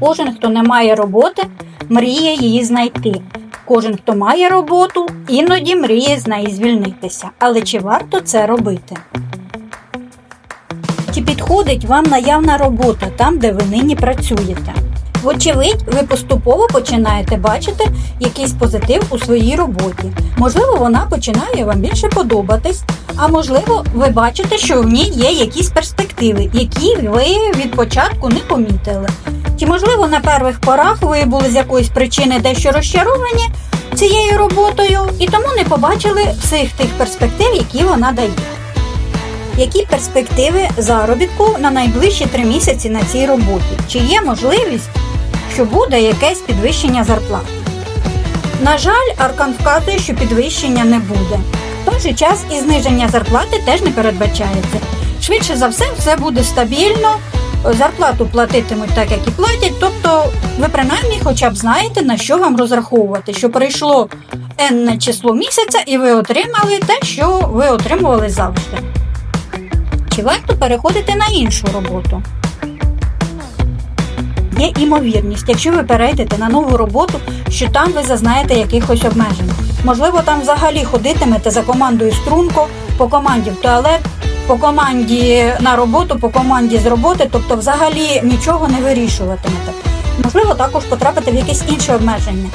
кожен, хто не має роботи, мріє її знайти. Кожен, хто має роботу, іноді мріє з неї звільнитися. Але чи варто це робити? Чи підходить вам наявна робота там, де ви нині працюєте? Вочевидь, ви поступово починаєте бачити якийсь позитив у своїй роботі. Можливо, вона починає вам більше подобатись, а можливо, ви бачите, що в ній є якісь перспективи, які ви від початку не помітили. На перших порах ви були з якоїсь причини дещо розчаровані цією роботою і тому не побачили всіх тих перспектив, які вона дає? Які перспективи заробітку на найближчі три місяці на цій роботі? Чи є можливість, що буде якесь підвищення зарплат? На жаль, Аркан вказує, що підвищення не буде. В той же час і зниження зарплати теж не передбачається. Швидше за все, все буде стабільно, зарплату платитимуть так, як і платять. Тобто, ви принаймні хоча б знаєте, на що вам розраховувати, що прийшло енне число місяця, і ви отримали те, що ви отримували завжди. Чи варто переходити на іншу роботу? Є імовірність, якщо ви перейдете на нову роботу, що там ви зазнаєте якихось обмежень. Можливо, там взагалі ходитимете за командою струнко, по команді в туалет, по команді на роботу, по команді з роботи, тобто взагалі нічого не вирішуватимете. Можливо, також потрапити в якесь інше обмеження.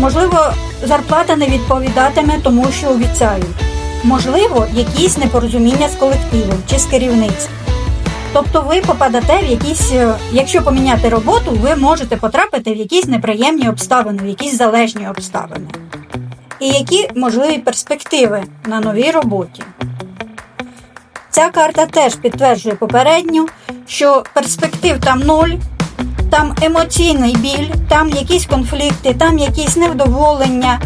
Можливо, зарплата не відповідатиме тому, що обіцяють. Можливо, якісь непорозуміння з колективом чи з керівництвом. Тобто ви попадете в якісь, е, якщо поміняти роботу, ви можете потрапити в якісь неприємні обставини, в якісь залежні обставини. І які можливі перспективи на новій роботі. Ця карта теж підтверджує попередню, що перспектив там нуль, там емоційний біль, там якісь конфлікти, там якісь невдоволення.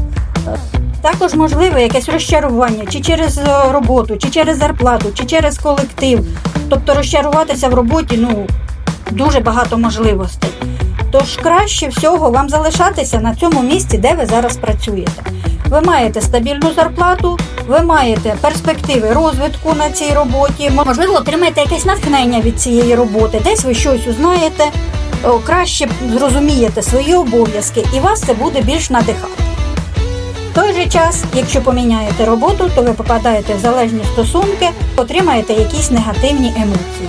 Також можливе якесь розчарування чи через е, роботу, чи через зарплату, чи через колектив. Тобто розчаруватися в роботі ну, дуже багато можливостей. Тож краще всього вам залишатися на цьому місці, де ви зараз працюєте. Ви маєте стабільну зарплату, ви маєте перспективи розвитку на цій роботі, можливо, отримаєте якесь натхнення від цієї роботи, десь ви щось узнаєте, краще зрозумієте свої обов'язки, і вас це буде більш надихати. В той же час, якщо поміняєте роботу, то ви попадаєте в залежні стосунки, отримаєте якісь негативні емоції.